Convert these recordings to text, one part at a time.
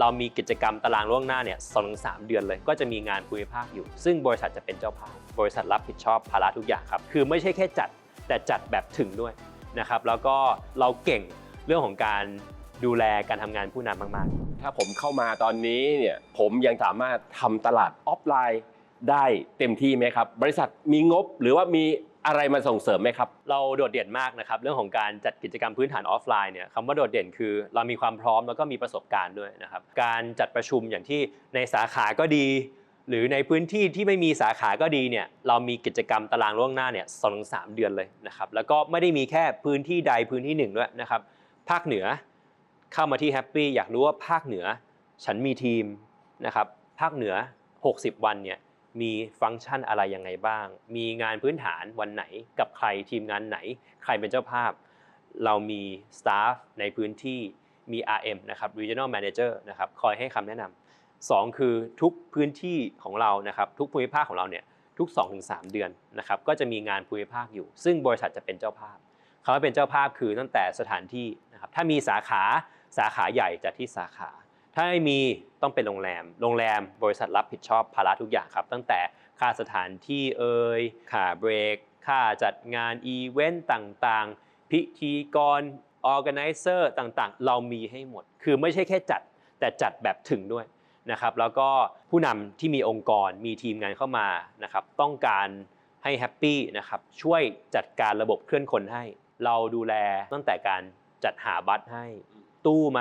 เรามีกิจกรรมตารางล่วงหน้าเนี่ยสองถึงสามเดือนเลย ก็จะมีงานภูมิภาคอยู่ ซึ่งบริษัทจะเป็นเจ้าภาพ บริษัทรับผิดชอบภาระทุกอย่างครับ คือไม่ใช่แค่จัดแต่จัดแบบถึงด้วยนะครับ แล้วก็เราเก่งเรื่องของการดูแลการทำงานผู้นำมาก ๆ ถ้าผมเข้ามาตอนนี้เนี่ยผมยังสามารถทำตลาดออฟไลน์ได้เต็มที่ไหมครับ บริษัทมีงบหรือว่ามี อะไรมาส่งเสริมไหมครับ เราโดดเด่นมากนะครับ เรื่องของการจัดกิจกรรมพื้นฐานออฟไลน์เนี่ยคำว่าโดดเด่นคือ เรามีความพร้อมแล้วก็มีประสบการณ์ด้วยนะครับ การจัดประชุมอย่างที่ในสาขาก็ดี หรือในพื้นที่ที่ไม่มีสาขาก็ดีเนี่ยเรามีกิจกรรมตารางล่วงหน้าเนี่ยสองถึงสามเดือนเลยนะครับแล้วก็ไม่ได้มีแค่พื้นที่ใดพื้นที่หนึ่งด้วยนะครับภาคเหนือเข้ามาที่แฮปปี้อยากรู้ว่าภาคเหนือฉันมีทีมนะครับภาคเหนือ 60 วันเนี่ย มีฟังก์ชันอะไรยังไงบ้าง มีงานพื้นฐานวันไหนกับใครทีมงานไหน ใครเป็นเจ้าภาพ เรามีสตาฟในพื้นที่มี RM นะครับ Regional Manager นะครับคอยให้คำแนะนำสองคือทุกพื้นที่ของเรานะครับทุกภูมิภาคของเราเนี่ยทุก 2-3 เดือนนะครับก็จะมีงานภูมิภาคอยู่ ซึ่งบริษัทจะเป็นเจ้าภาพคำว่าเป็นเจ้าภาพคือตั้งแต่สถานที่นะครับถ้ามีสาขาสาขาใหญ่จัดที่สาขา ถ้าไม่มีต้องเป็นโรงแรม โรงแรมบริษัทรับผิดชอบภาระทุกอย่างครับ ตั้งแต่ค่าสถานที่เอ่ยค่าเบรก ค่าจัดงานอีเวนต์ต่างๆ พิธีกรออแกไนเซอร์ต่างๆ เรามีให้หมด คือไม่ใช่แค่จัดแต่จัดแบบถึงด้วยนะครับแล้วก็ผู้นำที่มีองค์กรมีทีมงานเข้ามานะครับต้องการให้แฮปปี้นะครับช่วยจัดการระบบเคลื่อนคนให้ เราดูแลตั้งแต่การจัดหาบัตรให้ ตู้ไหม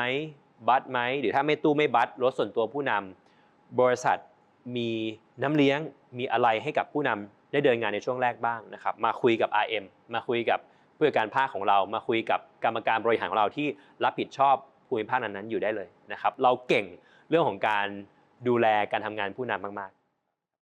บัตไหมหรือถ้าไม่ตู้ไม่บัตรถส่วนตัวผู้นำบริษัทมีน้ำเลี้ยงมีอะไรให้กับผู้นำได้เดินงานในช่วงแรกบ้างนะครับ มาคุยกับ RM มาคุยกับผู้จัดการภาคของเรา มาคุยกับกรรมการบริหารของเราที่รับผิดชอบภูมิภาคนั้นๆอยู่ได้เลยนะครับ เราเก่งเรื่องของการดูแลการทำงานผู้นำมากๆ